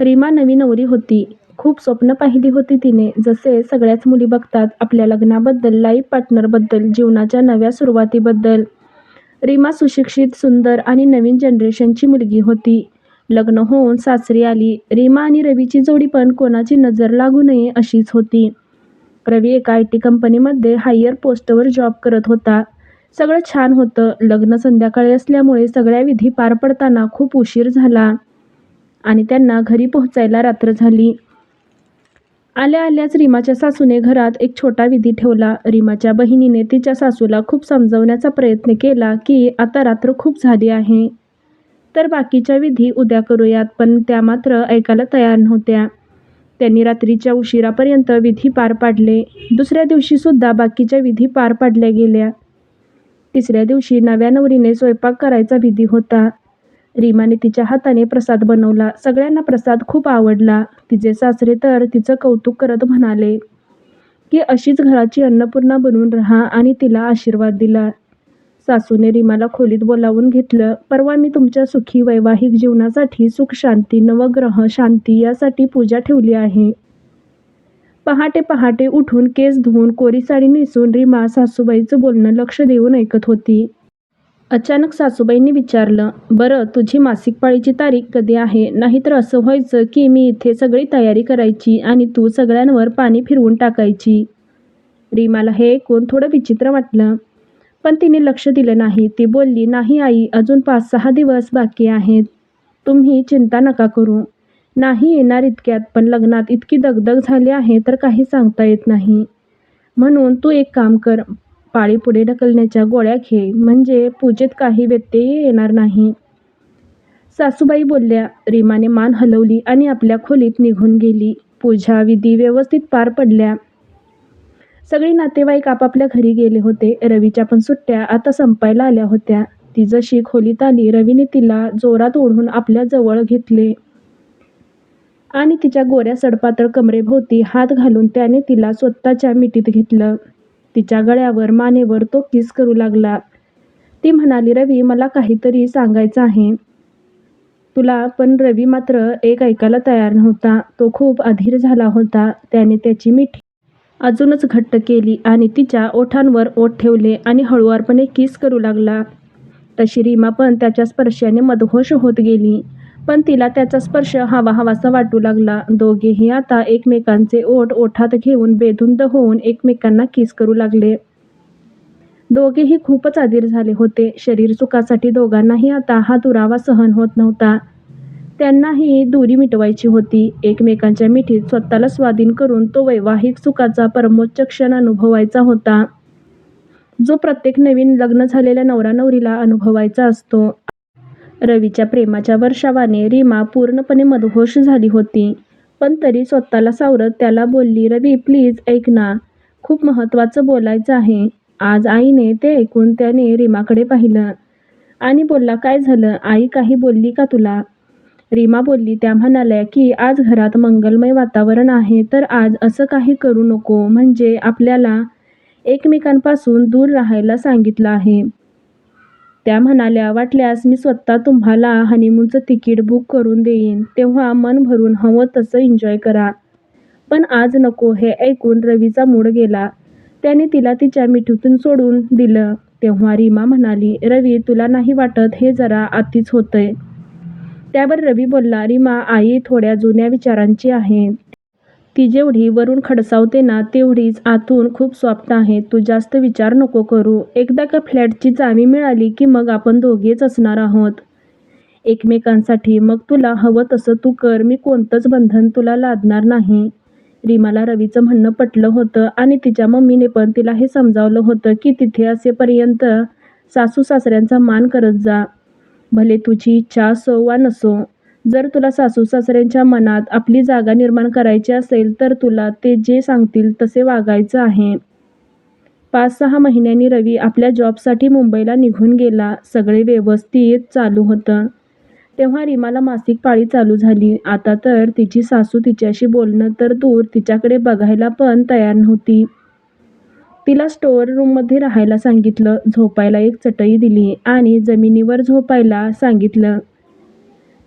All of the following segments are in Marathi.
रीमा नवी नवरी होती. खूप स्वप्न पाहिली होती तिने. जसे सगळ्याच मुली बघतात आपल्या लग्नाबद्दल, लाईफ पार्टनरबद्दल, जीवनाच्या नव्या सुरुवातीबद्दल. रीमा सुशिक्षित, सुंदर आणि नवीन जनरेशनची मुलगी होती. लग्न होऊन सासरी आली. रीमा आणि रवीची जोडी पण कोणाची नजर लागू नये अशीच होती. रवी एका आयटी कंपनीमध्ये हायर पोस्टवर जॉब करत होता. सगळं छान होतं. लग्न संध्याकाळी असल्यामुळे सगळ्या विधी पार पडताना खूप उशीर झाला आणि त्यांना घरी पोहोचायला रात्र झाली. आल्या आल्याच रीमाच्या सासूने घरात एक छोटा विधी ठेवला. रीमाच्या बहिणीने तिच्या सासूला खूप समजवण्याचा प्रयत्न केला की आता रात्र खूप झाली आहे, तर बाकीच्या विधी उद्या करूयात, पण त्या मात्र ऐकायला तयार नव्हत्या. त्यांनी रात्रीच्या उशिरापर्यंत विधी पार पाडले. दुसऱ्या दिवशीसुद्धा बाकीच्या विधी पार पाडल्या गेल्या. तिसऱ्या दिवशी नव्या नवरीने स्वयंपाक करायचा विधी होता. रीमाने तिच्या हाताने प्रसाद बनवला. सगळ्यांना प्रसाद खूप आवडला. तिचे सासरे तर तिचं कौतुक करत म्हणाले की अशीच घराची अन्नपूर्णा बनून राहा आणि तिला आशीर्वाद दिला. सासूने रीमाला खोलीत बोलावून घेतलं. परवा मी तुमच्या सुखी वैवाहिक जीवनासाठी सुख शांती, नवग्रह शांती यासाठी पूजा ठेवली आहे. पहाटे पहाटे उठून केस धुवून कोरी साडी नेसून रीमा सासूबाईचं बोलणं लक्ष देऊन ऐकत होती. अचानक सासूबाईंनी विचारलं, बरं तुझी मासिक पाळीची तारीख कधी आहे? नाहीतर असं व्हायचं की मी इथे सगळी तयारी करायची आणि तू सगळ्यांवर पाणी फिरवून टाकायची. रीमाला हे ऐकून थोडं विचित्र वाटलं. पण तिने लक्ष दिलं नाही. ती बोलली, नाही आई, अजून पाच सहा दिवस बाकी आहेत. तुम्ही चिंता नका करू. नाही येणार इतक्यात, पण लग्नात इतकी दगदग झाली आहे तर काही सांगता येत नाही. म्हणून तू एक काम कर, पाळी पुढे ढकलण्याच्या गोळ्या घे, म्हणजे पूजेत काही व्यत्यय येणार नाही. सासूबाई बोलल्या. रीमाने मान हलवली आणि आपल्या खोलीत निघून गेली. पूजा विधी व्यवस्थित पार पडल्या. सगळे नातेवाईक आपापल्या घरी गेले होते. रवीच्या पण सुट्ट्या आता संपायला आल्या होत्या. ती जशी खोलीत आली, रवीने तिला जोरात ओढून आपल्या जवळ घेतले आणि तिच्या गोऱ्या सडपातळ कमरेभोवती हात घालून त्याने तिला स्वतःच्या मिठीत घेतलं. तिच्या गळ्यावर, मानेवर तो किस करू लागला. ती म्हणाली, रवी मला काहीतरी सांगायचं आहे तुला. पण रवी मात्र एक ऐकायला तयार नव्हता. तो खूप अधीर झाला होता. त्याने त्याची मिठी अजूनच घट्ट केली आणि तिच्या ओठांवर ओठ ठेवले आणि हळुवारपणे किस करू लागला. तशी रीमा पण त्याच्या स्पर्शाने मदहोश होत गेली. पण तिला त्याचा स्पर्श हवाहवासा वाटू लागला. दोघेही आता एकमेकांचे ओठ ओठात घेऊन बेधुंद होऊन एकमेकांना किस करू लागले. दोघेही खूपच अधीर झाले होते. शरीर सुखासाठी दोघांनाही आता हा दुरावा सहन होत नव्हता. त्यांनाही दुरी मिटवायची होती. एकमेकांच्या मिठीत स्वतःला स्वाधीन करून तो वैवाहिक सुखाचा परमोच्च क्षण अनुभवायचा होता, जो प्रत्येक नवीन लग्न झालेल्या नवरा-नवरीला अनुभवायचा असतो. रवीच्या प्रेमाच्या वर्षावाने रीमा पूर्णपणे मदहोश झाली होती. पण तरी स्वतःला सावरत त्याला बोलली, रवी प्लीज ऐक ना, खूप महत्त्वाचं बोलायचं आहे. आज आईने ते ऐकून त्याने रीमाकडे पाहिलं आणि बोलला, काय झालं? आई काही बोलली का तुला? रीमा बोलली, त्या म्हणाल्या की आज घरात मंगलमय वातावरण आहे, तर आज असं काही करू नको, म्हणजे आपल्याला एकमेकांपासून दूर राहायला सांगितलं आहे. त्या म्हणाल्या, वाटल्यास मी स्वतः तुम्हाला हनीमूनचं तिकीट बुक करून देईन, तेव्हा मन भरून हवं तसं एन्जॉय करा. पण आज नको. हे ऐकून रवीचा मूड गेला. त्याने तिला तिच्या मिठीतून सोडून दिलं. तेव्हा रीमा म्हणाली, रवी तुला नाही वाटत हे जरा अतिच होतंय? त्यावर रवी बोलला, रीमा आई थोड्या जुन्या विचारांची आहे. ती जेवढी वरून खडसावते ना, तेवढीच आतून खूप सॉफ्ट आहे. तू जास्त विचार नको करू. एकदा का फ्लॅटची चावी मिळाली की मग आपण दोघेच असणार आहोत एकमेकांसाठी. मग तुला हवं तसं तू कर. मी कोणतंच बंधन तुला लादणार नाही. रीमाला रवीचं म्हणणं पटलं होतं आणि तिच्या मम्मीने पण तिला हे समजावलं होतं की तिथे असेपर्यंत सासू-सासऱ्यांचा मान करत जा. भले तुझी इच्छा असो वा नसो. जर तुला सासू-सासऱ्यांच्या मनात आपली जागा निर्माण करायची असेल तर तुला ते जे सांगतील तसे वागायचं आहे. पाच सहा महिन्यांनी रवी आपल्या जॉबसाठी मुंबईला निघून गेला. सगळे व्यवस्थित चालू होतं. तेव्हा रीमाला मासिक पाळी चालू झाली. आता तर तिची सासू तिच्याशी बोलणं तर दूर, तिच्याकडे बघायला पण तयार नव्हती. तिला स्टोअर रूममध्ये राहायला सांगितलं. झोपायला एक चटई दिली आणि जमिनीवर झोपायला सांगितलं.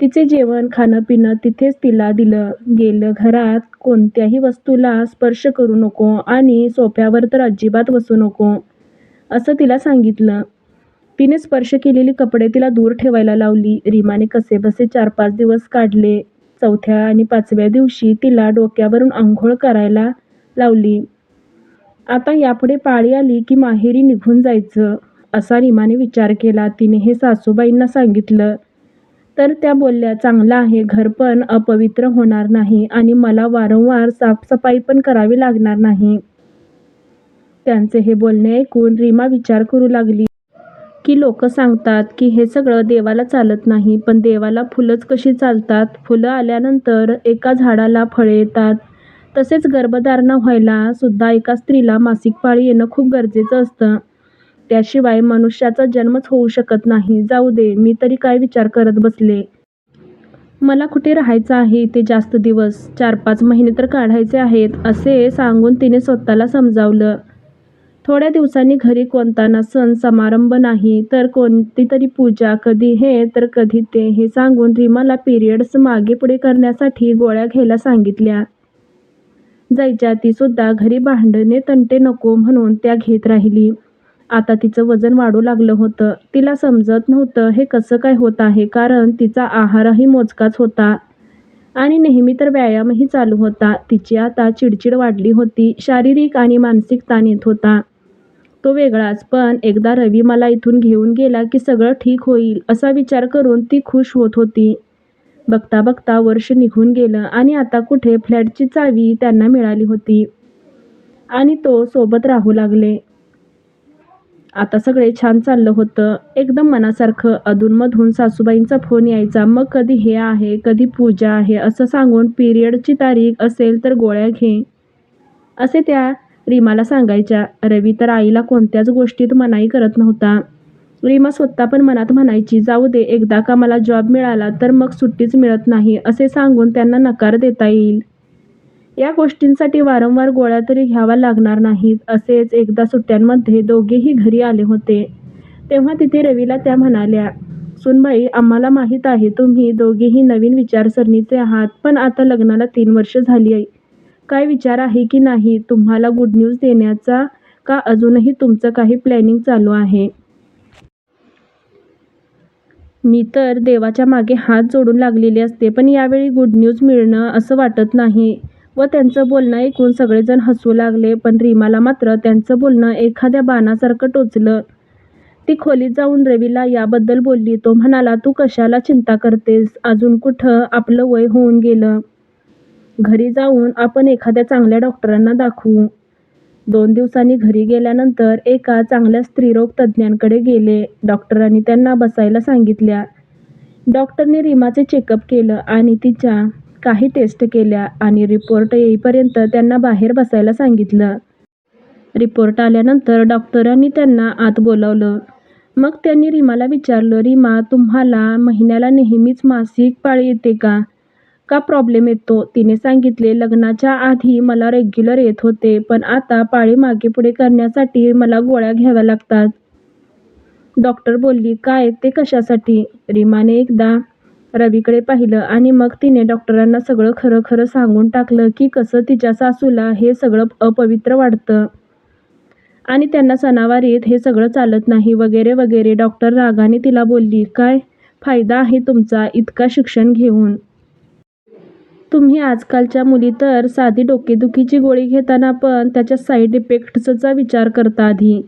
तिचे जेवण खाणं पिणं तिथेच तिला दिलं गेलं. घरात कोणत्याही वस्तूला स्पर्श करू नको आणि सोफ्यावर तर अजिबात बसू नको असं तिला सांगितलं. तिने स्पर्श केलेली कपडे तिला दूर ठेवायला लावली. रीमाने कसेबसे चार पाच दिवस काढले. चौथ्या आणि पाचव्या दिवशी तिला डोक्यावरून आंघोळ करायला लावली. आता यापुढे पाळी आली की माहेरी निघून जायचं असा रीमाने विचार केला. तिने हे सासूबाईंना सांगितलं. तर त्या बोलल्या चांगलं आहे घर पण अपवित्र होणार नाही आणि मला वारंवार साफसफाई पण करावी लागणार नाही. त्यांचे हे बोलणे ऐकून रीमा विचार करू लागली. की लोक सांगतात की हे सगळं देवाला चालत नाही पण देवाला फुलंच कशी चालतात? फुलं आल्यानंतर एका झाडाला फळे येतात. तसेच गर्भधारणा व्हायला सुद्धा एका स्त्रीला मासिक पाळी येणं खूप गरजेचं असतं. त्याशिवाय मनुष्याचा जन्मच होऊ शकत नाही. जाऊ दे मी तरी काय विचार करत बसले. मला कुठे राहायचं आहे ते जास्त दिवस? चार पाच महिने तर काढायचे आहेत असे सांगून तिने स्वतःला समजावलं. थोड्या दिवसांनी घरी कोणता ना सण समारंभ नाही तर कोणती तरी पूजा कधी हे तर कधी ते हे सांगून रीमाला पिरियड्स मागे पुढे करण्यासाठी गोळ्या घ्यायला सांगितल्या. जायच्या तीसुद्धा घरी भांडणे तंटे नको म्हणून त्या घेत राहिली. आता तिचं वजन वाढू लागलं होतं. तिला समजत नव्हतं हे कसं काय होत आहे कारण तिचा आहारही मोजकाच होता. आणि नेहमी तर व्यायामही चालू होता. तिची आता चिडचिड वाढली होती. शारीरिक आणि मानसिक ताण येत होता. तो वेगळाच पण एकदा रवी मला इथून घेऊन गेला की सगळं ठीक होईल असा विचार करून ती खुश होत होती. बघता बघता वर्ष निघून गेलं आणि आता कुठे फ्लॅटची चावी त्यांना मिळाली होती. आणि तो सोबत राहू लागले. आता सगळे छान चाललं होतं. एकदम मनासारखं अधूनमधून सासूबाईंचा फोन यायचा मग कधी हे आहे कधी पूजा आहे असं सांगून पिरियडची तारीख असेल तर गोळ्या घे. असे त्या रीमाला सांगायच्या. रवी तर आईला कोणत्याच गोष्टीत मनाई करत नव्हता. रीमा स्वतः पण मनात म्हणायची जाऊ दे एकदा का मला जॉब मिळाला तर मग सुट्टीच मिळत नाही असे सांगून त्यांना नकार देता येईल. या गोष्टींसाठी वारंवार गोळ्या तरी घ्याव्या लागणार नाहीत असेच एकदा सुट्ट्यांमध्ये दोघेही घरी आले होते. तेव्हा तिथे रवीला त्या म्हणाल्या सुनबाई आम्हाला माहीत आहे तुम्ही दोघेही नवीन विचारसरणीचे आहात पण आता लग्नाला तीन वर्ष झाली आहे. काय विचार आहे की नाही? तुम्हाला गुड न्यूज देण्याचा का अजूनही तुमचं काही प्लॅनिंग चालू आहे? मी तर देवाच्या मागे हात जोडून लागलेले असते पण यावेळी गुड न्यूज मिळणं असं वाटत नाही. व त्यांचं बोलणं ऐकून सगळेजण हसू लागले पण रीमाला मात्र त्यांचं बोलणं एखाद्या बाणासारखं टोचलं. ती खोलीत जाऊन रवीला याबद्दल बोलली तो म्हणाला तू कशाला चिंता करतेस? अजून कुठं आपलं वय होऊन गेलं? घरी जाऊन आपण एखाद्या चांगल्या डॉक्टरांना दाखवू. दोन दिवसांनी घरी गेल्यानंतर एका चांगल्या स्त्रीरोग तज्ज्ञांकडे गेले. डॉक्टरांनी त्यांना बसायला सांगितल्या. डॉक्टरने रीमाचे चेकअप केलं आणि तिच्या काही टेस्ट केल्या आणि रिपोर्ट येईपर्यंत त्यांना बाहेर बसायला सांगितलं. रिपोर्ट आल्यानंतर डॉक्टरांनी त्यांना आत बोलावलं. मग त्यांनी रीमाला विचारलं रीमा तुम्हाला महिन्याला नेहमीच मासिक पाळी येते का? का प्रॉब्लेम येतो? तिने सांगितले लग्नाच्या आधी मला रेग्युलर येत होते पण आता पाळी मागे पुढे करण्यासाठी मला गोळ्या घ्याव्या लागतात. डॉक्टर बोलली काय? ते कशासाठी? रीमाने एकदा रवीकडे पाहिलं आणि मग तिने डॉक्टरांना सगळं खरं खरं सांगून टाकलं की कसं तिच्या सासूला हे सगळं अपवित्र वाटतं. आणि त्यांना सणावारीत हे सगळं चालत नाही वगैरे वगैरे. डॉक्टर रागाने तिला बोलली काय फायदा आहे तुमचा इतका शिक्षण घेऊन? तुम्ही आजकालच्या मुली तर साधी डोकेदुखीची गोळी घेताना पण त्याच्या साईड इफेक्ट्सचा विचार करता आधी.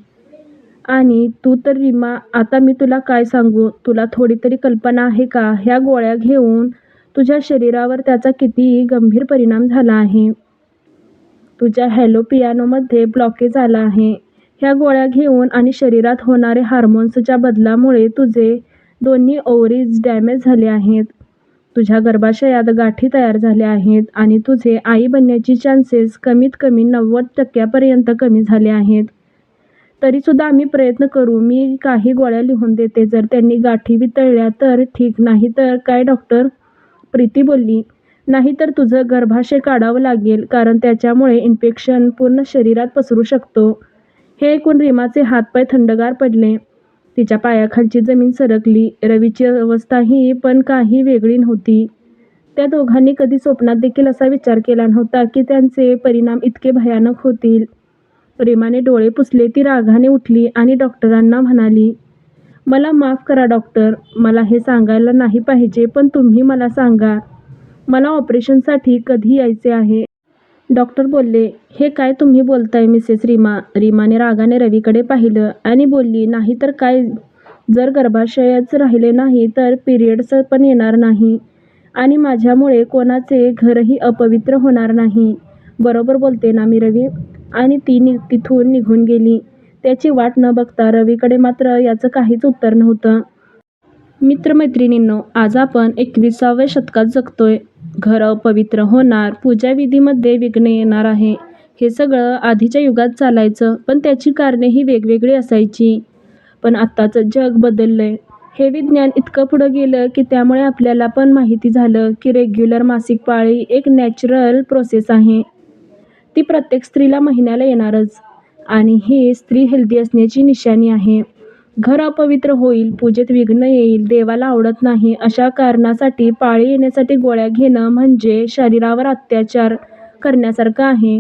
आणि तू तर रिमा आता मी तुला काय सांगू? तुला थोडी तरी कल्पना आहे का? ह्या गोळ्या घेऊन तुझ्या शरीरावर त्याचा किती गंभीर परिणाम झाला आहे. तुझ्या हॅलो पियानोमध्ये ब्लॉकेज आला आहे. ह्या गोळ्या घेऊन आणि शरीरात होणारे हार्मोन्सच्या बदलामुळे तुझे दोन्ही ओव्हरीज डॅमेज झाले आहेत. तुझ्या गर्भाशयात गाठी तयार झाल्या आहेत आणि तुझे आई बनण्याची चान्सेस कमीत कमी नव्वद टक्क्यापर्यंत कमी झाले आहेत. तरीसुद्धा आम्ही प्रयत्न करू मी काही गोळ्या लिहून देते जर त्यांनी गाठी वितळल्या तर ठीक नाही तर काय डॉक्टर प्रीती बोलली नाही तर तुझं गर्भाशय काढावं लागेल कारण त्याच्यामुळे इन्फेक्शन पूर्ण शरीरात पसरू शकतो हे ऐकून रीमाचे हातपाय थंडगार पडले तिच्या पायाखालची जमीन सरकली. रवीची अवस्थाही पण काही वेगळी नव्हती. त्या दोघांनी कधी स्वप्नात देखील असा विचार केला नव्हता की त्यांचे परिणाम इतके भयानक होतील. रीमाने डोळे पुसले. ती रागाने उठली आणि डॉक्टरांना म्हणाली, मला माफ करा डॉक्टर. मला हे सांगायला नाही पाहिजे पण तुम्ही मला सांगा. मला ऑपरेशनसाठी कधी यायचे आहे? डॉक्टर बोलले, हे काय तुम्ही बोलताय मिसेस रीमा? रीमाने रागाने रवीकडे पाहिलं आणि बोलली, नाही तर काय जर गर्भाशयच राहिले नाही तर पिरियड्स पण येणार नाही आणि माझ्यामुळे कोणाचे घरही अपवित्र होणार नाही. बरोबर बोलते ना मी रवी? आणि ती नि तिथून निघून गेली. त्याची वाट न बघता. रवीकडे मात्र याचं काहीच उत्तर नव्हतं. मित्रमैत्रिणींनो आज आपण एकविसाव्या शतकात जगतोय. घरं पवित्र होणार, पूजाविधीमध्ये विघ्न येणार आहे. हे सगळं आधीच्या युगात चालायचं पण त्याची कारणेही वेगवेगळी असायची. पण आत्ताचं जग बदललंय. हे विज्ञान इतकं पुढं गेलं की त्यामुळे आपल्याला पण माहिती झालं की रेग्युलर मासिक पाळी एक नॅचरल प्रोसेस आहे. ती प्रत्येक स्त्रीला महिन्याला येणारच आणि ही स्त्री हेल्दी असण्याची निशाणी आहे. घर अपवित्र होईल, पूजेत विघ्न येईल, देवाला आवडत नाही अशा कारणासाठी पाळी येण्यासाठी गोळ्या घेणं म्हणजे शरीरावर अत्याचार करण्यासारखं आहे.